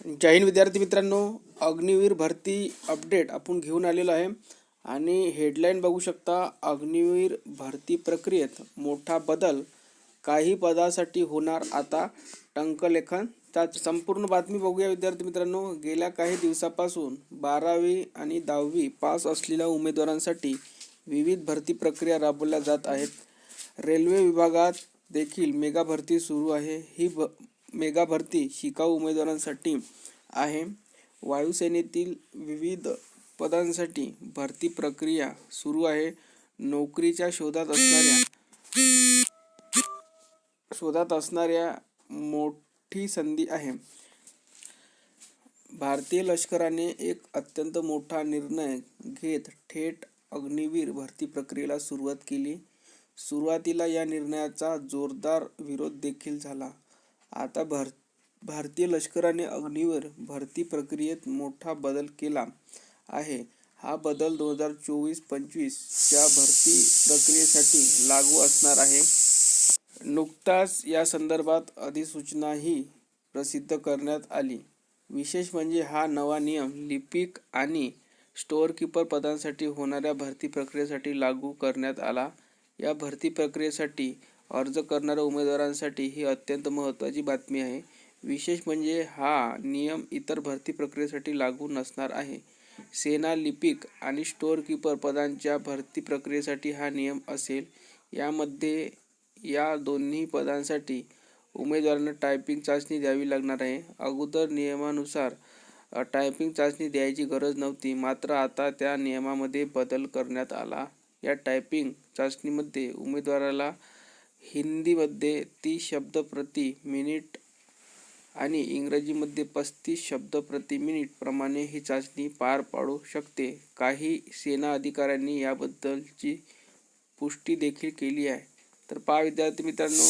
जय हिंद विद्यार्थी मित्रांनो. अग्निवीर भरती अपडेट आपण घेऊन आलेलो आहे. आणि हेडलाईन बघू शकता अग्निवीर भरती प्रक्रियेत मोठा बदल काही पदासाठी होणार आता टंकलेखन. त्यात संपूर्ण बातमी बघूया विद्यार्थी मित्रांनो. गेल्या काही दिवसापासून बारावी आणि दहावी पास असलेल्या उमेदवारांसाठी विविध भरती प्रक्रिया राबवल्या जात आहेत. रेल्वे विभागात देखील मेगा भरती सुरू आहे. ही भ मेगा भरती शिकाऊ उमेदवारांसाठी आहे. वायुसेनेतील विविध पदांसाठी भरती प्रक्रिया सुरू आहे. नोकरीच्या शोधात असणाऱ्या शोधात असणाऱ्या मोठी संधी आहे. भारतीय लष्कराने एक अत्यंत मोठा निर्णय घेत थेट अग्निवीर भरती प्रक्रियेला सुरुवात केली. सुरुवातीला या निर्णयाचा जोरदार विरोध देखील झाला. आता भर भारतीय लष्कराने अग्नीवर भरती प्रक्रियेत मोठा बदल केला आहे. हा बदल दोन हजार चोवीस पंचवीसच्या भरती प्रक्रियेसाठी लागू असणार आहे. नुकताच या संदर्भात अधिसूचनाही प्रसिद्ध करण्यात आली. विशेष म्हणजे हा नवा नियम लिपिक आणि स्टोअरकीपर पदांसाठी होणाऱ्या भरती प्रक्रियेसाठी लागू करण्यात आला. या भरती प्रक्रियेसाठी अर्ज करणाऱ्या उमेदवारांसाठी ही अत्यंत महत्त्वाची बातमी आहे. विशेष म्हणजे हा नियम इतर भरती प्रक्रियेसाठी लागू नसणार आहे. सेना लिपिक आणि स्टोअरकीपर पदांच्या भरती प्रक्रियेसाठी हा नियम असेल. यामध्ये या दोन्ही पदांसाठी उमेदवारांना टायपिंग चाचणी द्यावी लागणार आहे. अगोदर नियमानुसार टायपिंग चाचणी द्यायची गरज नव्हती. मात्र आता त्या नियमामध्ये बदल करण्यात आला. या टायपिंग चाचणीमध्ये उमेदवाराला हिंदीमध्ये तीस शब्द प्रति मिनिट आणि इंग्रजीमध्ये पस्तीस शब्द प्रति मिनिट प्रमाणे ही चाचणी पार पाडू शकते. काही सेना अधिकाऱ्यांनी याबद्दलची पुष्टी देखील केली आहे. तर पहा विद्यार्थी मित्रांनो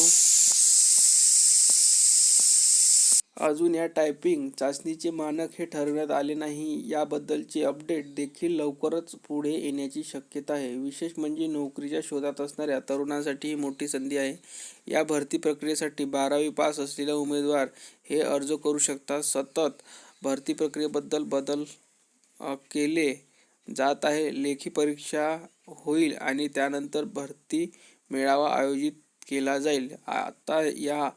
अजून या टायपिंग चाचणीचे मानक हे ठरवण्यात आले नाही. याबद्दलचे अपडेट देखील लवकरच पुढे येण्याची शक्यता आहे. विशेष म्हणजे नोकरीच्या शोधात असणाऱ्या तरुणांसाठी ही मोठी संधी आहे. या भरती प्रक्रियेसाठी बारावी पास असलेले उमेदवार हे अर्ज करू शकतात. सतत भरती प्रक्रियेबद्दल बदल केले जात आहे. लेखी परीक्षा होईल आणि त्यानंतर भरती मेळावा आयोजित केला जाईल. आता या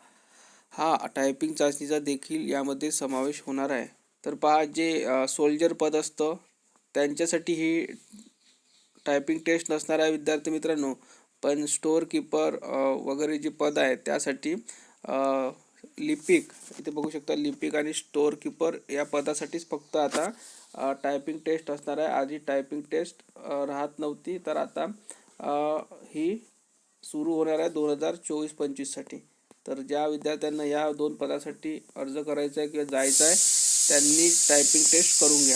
हा टायपिंग चाचणीचा देखील यामध्ये समावेश होणार आहे. तर पहा जे सोल्जर पद असतं त्यांच्यासाठी ही टायपिंग टेस्ट नसणार आहे विद्यार्थी मित्रांनो. पण स्टोअर कीपर वगैरे जे पद आहे त्यासाठी लिपिक इथे बघू शकता लिपिक आणि स्टोअर कीपर या पदासाठीच फक्त आता टायपिंग टेस्ट असणार आहे. आधी टायपिंग टेस्ट राहत नव्हती तर आता ही सुरू होणार आहे दोन हजार चोवीस पंचवीससाठी. तर ज्या विद्यार्थ्यांना या दोन पदासाठी अर्ज करायचा आहे किंवा जायचं आहे त्यांनी टायपिंग टेस्ट करून घ्या.